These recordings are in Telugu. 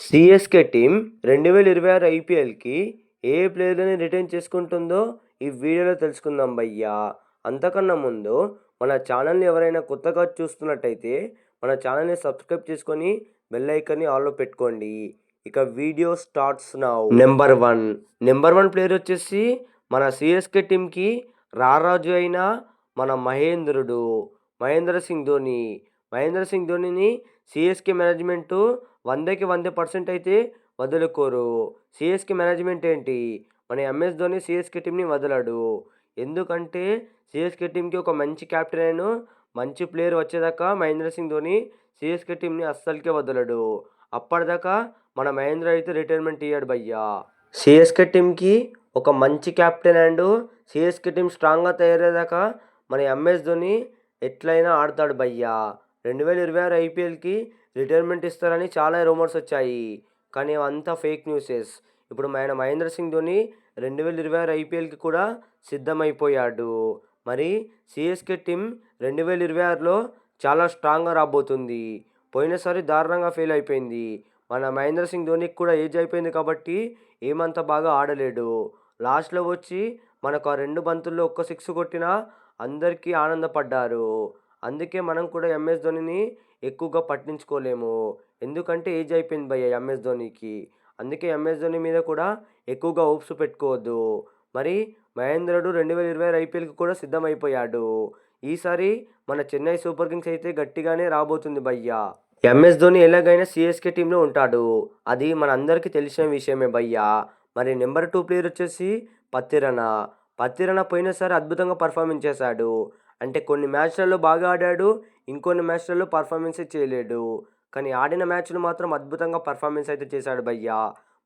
సిఎస్కే టీం రెండు వేల ఇరవై ఆరు ఐపీఎల్కి ఏ ప్లేయర్లని రిటైన్ చేసుకుంటుందో ఈ వీడియోలో తెలుసుకుందాం భయ్యా. అంతకన్నా ముందు మన ఛానల్ని ఎవరైనా కొత్తగా చూస్తున్నట్టయితే మన ఛానల్ని సబ్స్క్రైబ్ చేసుకొని బెల్ ఐకాన్ని పెట్టుకోండి. ఇక video starts now. Number one. Number one player వచ్చేసి మన సిఎస్కే టీంకి రారాజు అయిన మన మహేంద్రుడు. మహేంద్ర సింగ్ ధోని. మహేంద్ర సింగ్ ధోనిని సిఎస్కే మేనేజ్మెంట్ వందకి వంద పర్సెంట్ అయితే వదులుకోరు. సిఎస్కే మేనేజ్మెంట్ ఏంటి? మన ఎంఎస్ ధోని సిఎస్కే టీంని వదలడు. ఎందుకంటే సిఎస్కే టీంకి ఒక మంచి కెప్టెన్ అయిన మంచి ప్లేయర్ వచ్చేదాకా మహేంద్ర సింగ్ ధోని సిఎస్కే టీంని అస్సలకే వదలడు. అప్పటిదాకా మన మహేంద్ర అయితే రిటైర్మెంట్ ఇయ్యాడు భయ్యా. సిఎస్కే టీంకి ఒక మంచి కెప్టెన్ అండ్ సిఎస్కే టీం స్ట్రాంగ్గా తయారయ్యేదాకా మన ఎంఎస్ ధోని ఎట్లయినా ఆడతాడు భయ్యా. రెండు వేల ఇరవై ఆరు ఐపీఎల్కి రిటైర్మెంట్ ఇస్తారని చాలా రూమర్స్ వచ్చాయి. కానీ అంతా ఫేక్ న్యూసెస్. ఇప్పుడు ఆయన మహేంద్ర సింగ్ ధోని రెండు వేల ఇరవై ఆరు ఐపీఎల్కి కూడా సిద్ధమైపోయాడు. మరి సిఎస్కే టీం రెండు వేల ఇరవై ఆరులో చాలా స్ట్రాంగ్గా రాబోతుంది. పోయినసారి దారుణంగా ఫెయిల్ అయిపోయింది. మన మహేంద్ర సింగ్ ధోనికి కూడా ఏజ్ అయిపోయింది కాబట్టి ఏమంత బాగా ఆడలేడు. లాస్ట్లో వచ్చి మనకు ఆ రెండు బంతుల్లో ఒక్క సిక్స్ కొట్టినా అందరికీ ఆనందపడ్డారు. అందుకే మనం కూడా ఎంఎస్ ధోనిని ఎక్కువగా పట్టించుకోలేము. ఎందుకంటే ఏజ్ అయిపోయింది భయ్య ఎంఎస్ ధోనికి. అందుకే ఎంఎస్ ధోని మీద కూడా ఎక్కువగా హోప్స్ పెట్టుకోవద్దు. మరి మహేంద్రుడు రెండు వేల ఇరవై ఐపీఎల్కి కూడా సిద్ధమైపోయాడు. ఈసారి మన చెన్నై సూపర్ కింగ్స్ అయితే గట్టిగానే రాబోతుంది భయ్యా. ఎంఎస్ ధోని ఎలాగైనా సిఎస్కే టీంలో ఉంటాడు. అది మన అందరికీ తెలిసిన విషయమే భయ్యా. మరి నెంబర్ టూ ప్లేయర్ వచ్చేసి పత్తిరణ పత్తిరణ పోయినసారి అద్భుతంగా పర్ఫార్మెన్స్ చేశాడు. అంటే కొన్ని మ్యాచ్లలో బాగా ఆడాడు ఇంకొన్ని మ్యాచ్లలో పర్ఫార్మెన్స్ చేయలేడు. కానీ ఆడిన మ్యాచ్లు మాత్రం అద్భుతంగా పర్ఫార్మెన్స్ అయితే చేశాడు భయ్యా.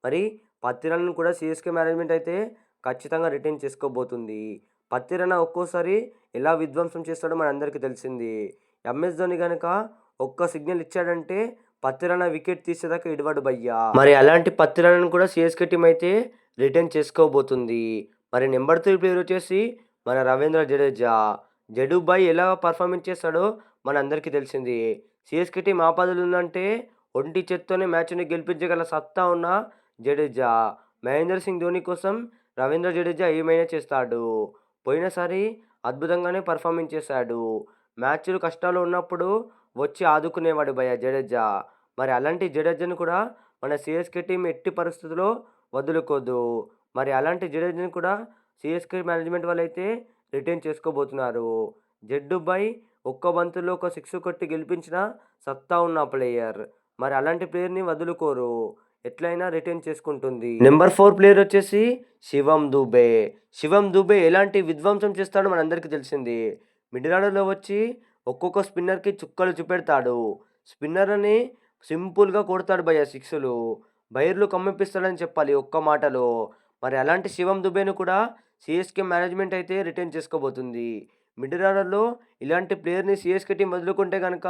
మరి పత్తిరలను కూడా సిఎస్కే మేనేజ్మెంట్ అయితే ఖచ్చితంగా రిటైన్ చేసుకోబోతుంది. పత్తిరన ఒక్కోసారి ఎలా విధ్వంసం చేస్తాడో మన అందరికీ తెలిసింది. ఎంఎస్ ధోని కనుక ఒక్క సిగ్నల్ ఇచ్చాడంటే పత్తిరన వికెట్ తీసేదాకా ఇడవాడు భయ్యా. మరి అలాంటి పత్తిరలను కూడా సిఎస్కే టీం అయితే రిటర్న్ చేసుకోబోతుంది. మరి నెంబర్ త్రీ ప్లేయర్ వచ్చేసి మన రవీంద్ర జడేజా. జడూబాయ్ ఎలా పర్ఫార్మెన్స్ చేస్తాడో మన అందరికీ తెలిసింది. సిఎస్కే టీం ఆపదలు ఉందంటే ఒంటి చేత్తోనే మ్యాచ్ని గెలిపించగల సత్తా ఉన్న జడేజా. మహేంద్ర సింగ్ ధోని కోసం రవీంద్ర జడేజా ఏమైనా చేస్తాడు? పోయినసారి అద్భుతంగానే పర్ఫార్మెన్స్ చేశాడు. మ్యాచ్లు కష్టాలు ఉన్నప్పుడు వచ్చి ఆదుకునేవాడు భయ జడేజా. మరి అలాంటి జడేజాను కూడా మన సిఎస్కే టీం ఎట్టి పరిస్థితుల్లో వదులుకోదు. మరి అలాంటి జడేజాను కూడా సిఎస్కే మేనేజ్మెంట్ వాళ్ళైతే రిటైన్ చేసుకోబోతున్నారు. జడ్డుబాయ్ ఒక్క బంతులో ఒక సిక్స్ కొట్టి గెలిపించిన సత్తా ఉన్న ప్లేయర్. మరి అలాంటి ప్లేయర్ని వదులుకోరు. ఎట్లయినా రిటైన్ చేసుకుంటుంది. నెంబర్ ఫోర్ ప్లేయర్ వచ్చేసి శివం దుబే. శివం దుబే ఎలాంటి విధ్వంసం చేస్తాడో మనందరికీ తెలిసింది. మిడిల్ ఆర్డర్లో వచ్చి ఒక్కొక్క స్పిన్నర్కి చుక్కలు చూపెడతాడు. స్పిన్నర్ అని సింపుల్గా కొడతాడు భయ సిక్స్లు. బైర్లు కమ్మిపిస్తాడని చెప్పాలి ఒక్క మాటలో. మరి అలాంటి శివం దుబేను కూడా సిఎస్కే మేనేజ్మెంట్ అయితే రిటైన్ చేసుకోబోతుంది. మిడిల్ ఆర్డర్లో ఇలాంటి ప్లేయర్ని సిఎస్కే టీం వదులుకుంటే కనుక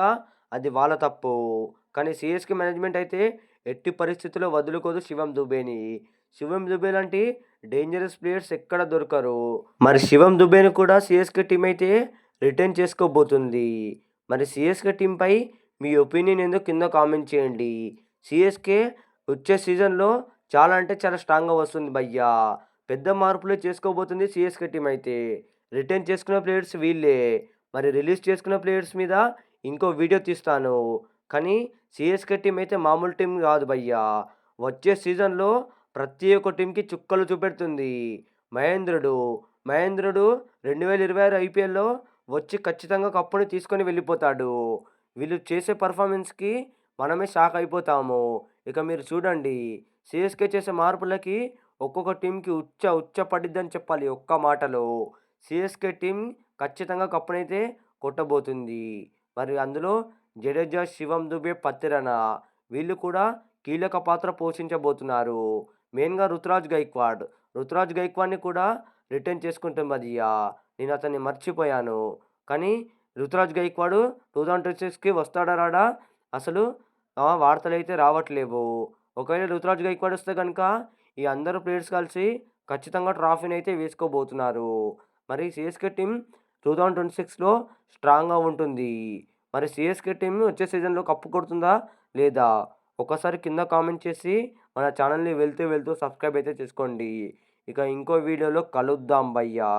అది వాళ్ళ తప్పు. కానీ సిఎస్కే మేనేజ్మెంట్ అయితే ఎట్టి పరిస్థితుల్లో వదులుకోదు శివం దుబేని. శివం దుబే లాంటి డేంజరస్ ప్లేయర్స్ ఎక్కడ దొరకరు. మరి శివం దుబేని కూడా సిఎస్కే టీం అయితే రిటర్న్ చేసుకోబోతుంది. మరి సిఎస్కే టీంపై మీ ఒపీనియన్ ఏందో కింద కామెంట్ చేయండి. సిఎస్కే వచ్చే సీజన్లో చాలా అంటే చాలా స్ట్రాంగ్గా వస్తుంది భయ్యా. పెద్ద మార్పులే చేసుకోబోతుంది సిఎస్కే టీం అయితే. రిటర్న్ చేసుకున్న ప్లేయర్స్ వీళ్ళే. మరి రిలీజ్ చేసుకున్న ప్లేయర్స్ మీద ఇంకో వీడియో తీస్తాను. కానీ సిఎస్కే టీం అయితే మామూలు టీం కాదు భయ్యా. వచ్చే సీజన్లో ప్రతి ఒక్క టీంకి చుక్కలు చూపెడుతుంది. మహేంద్రుడు. మహేంద్రుడు రెండు వేల ఇరవై ఆరు ఐపీఎల్లో వచ్చి ఖచ్చితంగా కప్పుని తీసుకొని వెళ్ళిపోతాడు. వీళ్ళు చేసే పర్ఫార్మెన్స్కి మనమే షాక్ అయిపోతాము. ఇక మీరు చూడండి. సిఎస్కే చేసే మార్పులకి ఒక్కొక్క టీంకి ఉచ్చ ఉచ్చ పడిద్దని చెప్పాలి ఒక్క మాటలో. సిఎస్కే టీం ఖచ్చితంగా కప్పునైతే కొట్టబోతుంది. మరి అందులో జడేజా శివం దుబే పత్తిరణ వీళ్ళు కూడా కీలక పాత్ర పోషించబోతున్నారు. మెయిన్గా రుతురాజ్ గైక్వాడ్. రుతురాజ్ గైక్వాడ్ని కూడా రిటర్న్ చేసుకుంటాం మదియా నేను అతన్ని మర్చిపోయాను. కానీ Ruturaj Gaikwad two thousand twenty సిక్స్కి వస్తాడా రాడా? అసలు ఆ, వార్తలు అయితే రావట్లేవు. ఒకవేళ రుతురాజ్ గైక్వాడ్ వస్తే కనుక ఈ అందరు ప్లేయర్స్ కలిసి ఖచ్చితంగా ట్రాఫీని అయితే వేసుకోబోతున్నారు. మరి CSK team two thousand twenty సిక్స్లో స్ట్రాంగ్గా ఉంటుంది. మరి సిఎస్కే టీం వచ్చే సీజన్లో కప్పు కొడుతుందా లేదా? ఒకసారి కింద కామెంట్ చేసి మన ఛానల్ని వెళ్తూ వెళ్తూ సబ్స్క్రైబ్ అయితే చేసుకోండి. ఇక ఇంకో వీడియోలో కలుద్దాం భయ్యా.